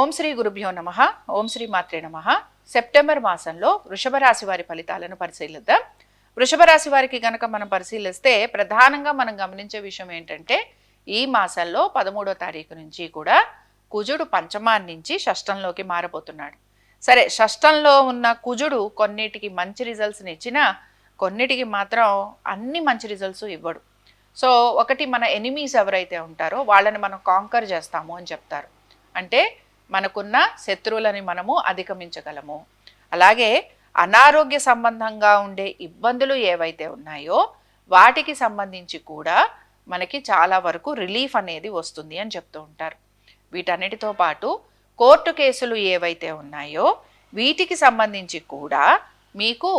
ఓం శ్రీ గురుభ్యో నమ. ఓం శ్రీ మాత్రే నమ. సెప్టెంబర్ మాసంలో వృషభ రాశి వారి ఫలితాలను పరిశీలిద్దాం. వృషభ రాశి వారికి గనక మనం పరిశీలిస్తే ప్రధానంగా మనం గమనించే విషయం ఏంటంటే ఈ మాసంలో పదమూడో తారీఖు నుంచి కూడా కుజుడు పంచమాన్ నుంచి షష్టంలోకి మారబోతున్నాడు. సరే షష్టంలో ఉన్న కుజుడు కొన్నిటికి మంచి రిజల్ట్స్ని ఇచ్చినా కొన్నిటికి మాత్రం అన్ని మంచి రిజల్ట్స్ ఇవ్వడు. సో ఒకటి మన ఎనిమీస్ ఎవరైతే ఉంటారో వాళ్ళని మనం కాంకర్ చేస్తాము అని చెప్తారు. అంటే మనకున్న శత్రువులని మనము అధిగమించగలము. అలాగే అనారోగ్య సంబంధంగా ఉండే ఇబ్బందులు ఏవైతే ఉన్నాయో వాటికి సంబంధించి కూడా మనకి చాలా వరకు రిలీఫ్ అనేది వస్తుంది అని చెప్తూ ఉంటారు. వీటన్నిటితో పాటు కోర్టు కేసులు ఏవైతే ఉన్నాయో వీటికి సంబంధించి కూడా మీకు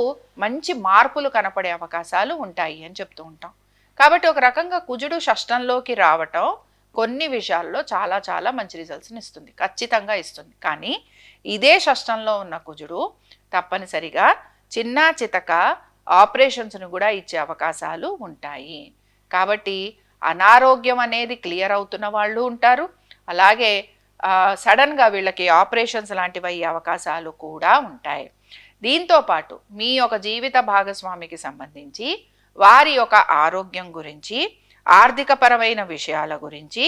మంచి మార్పులు కనపడే అవకాశాలు ఉంటాయి అని చెప్తూ ఉంటాం. కాబట్టి ఒక రకంగా కుజుడు షష్టంలోకి రావటం కొన్ని విషయాల్లో చాలా చాలా మంచి రిజల్ట్స్ని ఇస్తుంది. ఖచ్చితంగా ఇస్తుంది. కానీ ఇదే షష్టంలో ఉన్న కుజుడు తప్పనిసరిగా చిన్న చితక ఆపరేషన్స్ను కూడా ఇచ్చే అవకాశాలు ఉంటాయి. కాబట్టి అనారోగ్యం అనేది క్లియర్ అవుతున్న వాళ్ళు ఉంటారు. అలాగే సడన్గా వీళ్ళకి ఆపరేషన్స్ లాంటివి అయ్యే అవకాశాలు కూడా ఉంటాయి. దీంతో పాటు మీ యొక్క జీవిత భాగస్వామికి సంబంధించి వారి యొక్క ఆరోగ్యం గురించి ఆర్థికపరమైన విషయాల గురించి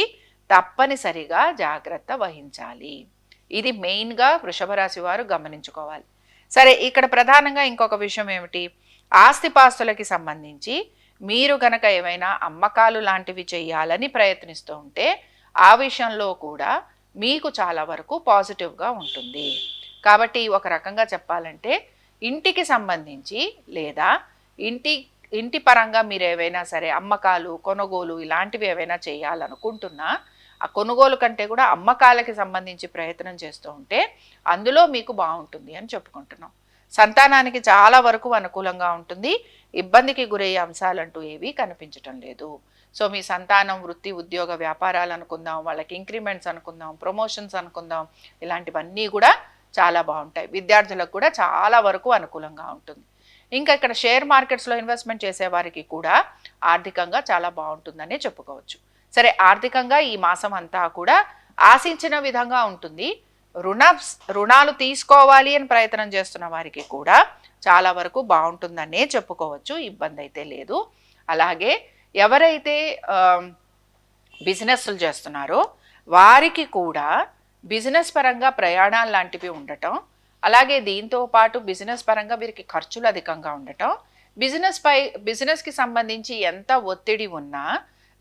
తప్పనిసరిగా జాగ్రత్త వహించాలి. ఇది మెయిన్గా వృషభ రాశి వారు గమనించుకోవాలి. సరే ఇక్కడ ప్రధానంగా ఇంకొక విషయం ఏమిటి? ఆస్తిపాస్తులకి సంబంధించి మీరు గనక ఏమైనా అమ్మకాలు లాంటివి చేయాలని ప్రయత్నిస్తూ ఉంటే ఆ విషయంలో కూడా మీకు చాలా వరకు పాజిటివ్గా ఉంటుంది. కాబట్టి ఒక రకంగా చెప్పాలంటే ఇంటికి సంబంధించి లేదా ఇంటి ఇంటి పరంగా మీరు ఏవైనా సరే అమ్మకాలు కొనుగోలు ఇలాంటివి ఏవైనా చేయాలనుకుంటున్నా ఆ కొనుగోలు కంటే కూడా అమ్మకాలకి సంబంధించి ప్రయత్నం చేస్తూ ఉంటే అందులో మీకు బాగుంటుంది అని చెప్పుకుంటున్నాం. సంతానానికి చాలా వరకు అనుకూలంగా ఉంటుంది. ఇబ్బందికి గురయ్యే అంశాలంటూ ఏవీ కనిపించటం లేదు. సో మీ సంతానం వృత్తి ఉద్యోగ వ్యాపారాలు అనుకుందాం వాళ్ళకి ఇంక్రిమెంట్స్ అనుకుందాం ప్రమోషన్స్ అనుకుందాం ఇలాంటివన్నీ కూడా చాలా బాగుంటాయి. విద్యార్థులకు కూడా చాలా వరకు అనుకూలంగా ఉంటుంది. ఇంకా ఇక్కడ షేర్ మార్కెట్స్లో ఇన్వెస్ట్మెంట్ చేసేవారికి కూడా ఆర్థికంగా చాలా బాగుంటుందనే చెప్పుకోవచ్చు. సరే ఆర్థికంగా ఈ మాసం అంతా కూడా ఆశించిన విధంగా ఉంటుంది. రుణ రుణాలు తీసుకోవాలి అని ప్రయత్నం చేస్తున్న వారికి కూడా చాలా వరకు బాగుంటుందనే చెప్పుకోవచ్చు. ఇబ్బంది అయితే లేదు. అలాగే ఎవరైతే బిజినెస్లు చేస్తున్నారో వారికి కూడా బిజినెస్ పరంగా ప్రయాణాలు లాంటివి ఉండటం అలాగే దీంతో పాటు బిజినెస్ పరంగా వీరికి ఖర్చులు అధికంగా ఉండటం. బిజినెస్ పై బిజినెస్కి సంబంధించి ఎంత ఒత్తిడి ఉన్నా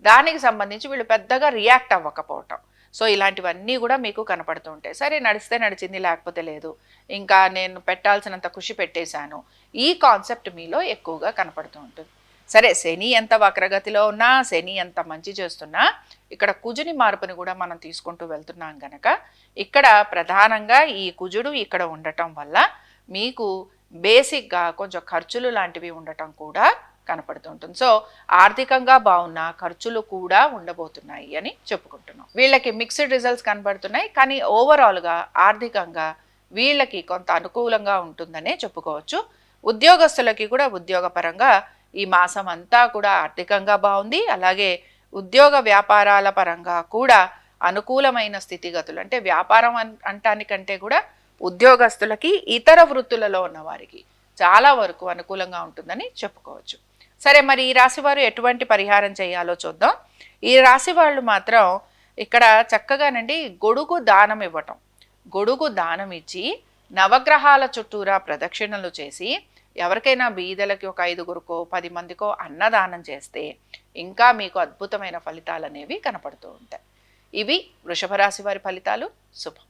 దానికి సంబంధించి వీళ్ళు పెద్దగా రియాక్ట్ అవ్వకపోవటం. సో ఇలాంటివన్నీ కూడా మీకు కనపడుతూ ఉంటాయి. సరే నడిస్తే నడిచింది లేకపోతే లేదు. ఇంకా నేను పెట్టాల్సినంత కృషి పెట్టేశాను. ఈ కాన్సెప్ట్ మీలో ఎక్కువగా కనపడుతూ ఉంటుంది. సరే శని ఎంత వక్రగతిలో ఉన్నా శని ఎంత మంచి చేస్తున్నా ఇక్కడ కుజుని మార్పుని కూడా మనం తీసుకుంటూ వెళ్తున్నాం గనక ఇక్కడ ప్రధానంగా ఈ కుజుడు ఇక్కడ ఉండటం వల్ల మీకు బేసిక్గా కొంచెం ఖర్చులు లాంటివి ఉండటం కూడా కనపడుతుంటుంది సో ఆర్థికంగా బాగున్న ఖర్చులు కూడా ఉండబోతున్నాయి అని చెప్పుకుంటున్నాం. వీళ్ళకి మిక్స్డ్ రిజల్ట్స్ కనబడుతున్నాయి కానీ ఓవరాల్గా ఆర్థికంగా వీళ్ళకి కొంత అనుకూలంగా ఉంటుందనే చెప్పుకోవచ్చు. ఉద్యోగస్తులకి కూడా ఉద్యోగపరంగా ఈ మాసం అంతా కూడా ఆర్థికంగా బాగుంది. అలాగే ఉద్యోగ వ్యాపారాల పరంగా కూడా అనుకూలమైన స్థితిగతులు. అంటే వ్యాపారం అంటానికంటే కూడా ఉద్యోగస్తులకి ఇతర వృత్తులలో ఉన్న వారికి చాలా వరకు అనుకూలంగా ఉంటుందని చెప్పుకోవచ్చు. సరే మరి ఈ రాశి వారు ఎటువంటి పరిహారం చేయాలో చూద్దాం. ఈ రాశి వాళ్ళు మాత్రం ఇక్కడ చక్కగానండి గొడుగు దానం ఇవ్వటం. గొడుగు దానం ఇచ్చి నవగ్రహాల చుట్టూరా ప్రదక్షిణలు చేసి ఎవరికైనా బీదలకి ఒక ఐదుగురికో పది మందికో అన్నదానం చేస్తే ఇంకా మీకు అద్భుతమైన ఫలితాలు అనేవి కనపడుతూ ఉంటాయి. ఇవి వృషభ రాశి వారి ఫలితాలు. శుభం.